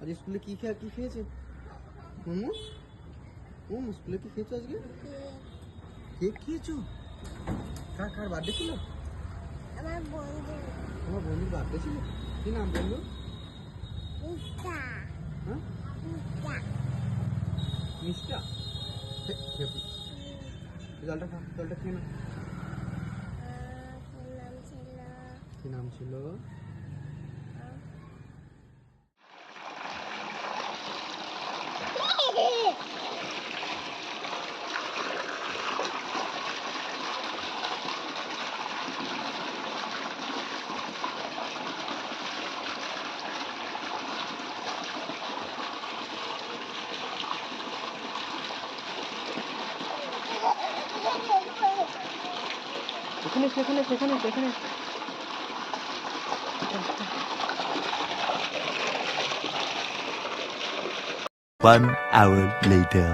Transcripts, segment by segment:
আজ স্কুলে কি খেয়ে কি খেয়েছে? মোমো মোমো স্কুলে কি খেয়েছো আজকে? কেক খেয়েছো? কার কার বার্থডে ছিল? আমার বন্ধু আমার বন্ধুর বার্থডে ছিল? কি নাম বন্ধু হ্যাঁ? মিষ্টা। হে, খেয়ে ফেল। জলটা খা জলটা খেয়ে না। নাম ছিল? কি নাম ছিল? সেখানে সেখানে সেখানে সেখানে One hour later.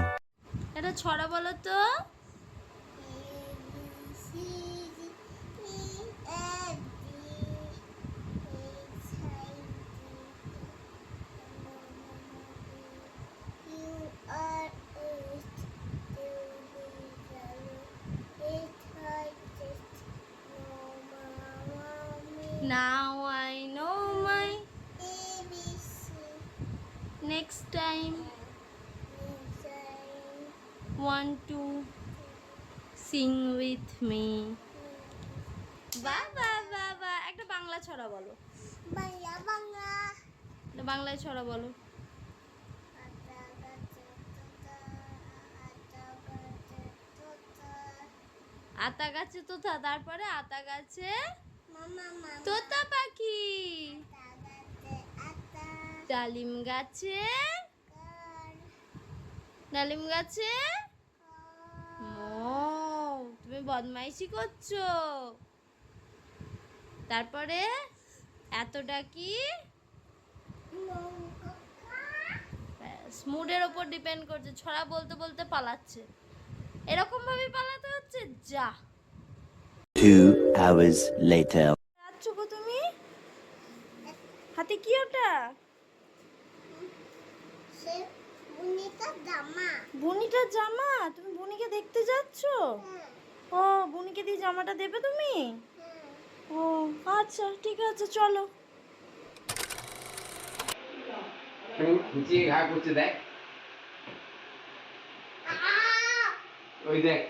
Now I know my next time want to sing with me. বাহ বাহ বাহ বাহ একটা বাংলা ছড়া বলো। বাংলা বাংলা। একটা বাংলায় ছড়া বলো। আতা গাছে তোতা তারপরে আতা গাছে ডালিম গাছে? ডালিম গাছে? তুমি বদমাইশি করছ। তারপরে এতটা কি? মুডের ওপর ডিপেন্ড করছে ছড়া বলতে বলতে পালাচ্ছে। এরকম ভাবে পালাতে হচ্ছে? যা। তুমি? হাতে কি ওটা সে বুনিকা জামা বুনিটার জামা। তুমি বুনিকে দেখতে যাচ্ছ? ও বুনিকে দিয়ে জামাটা দেবে তুমি। ও আচ্ছা ঠিক আছে চলো। ঘা করছে দেখ। ওই দেখ।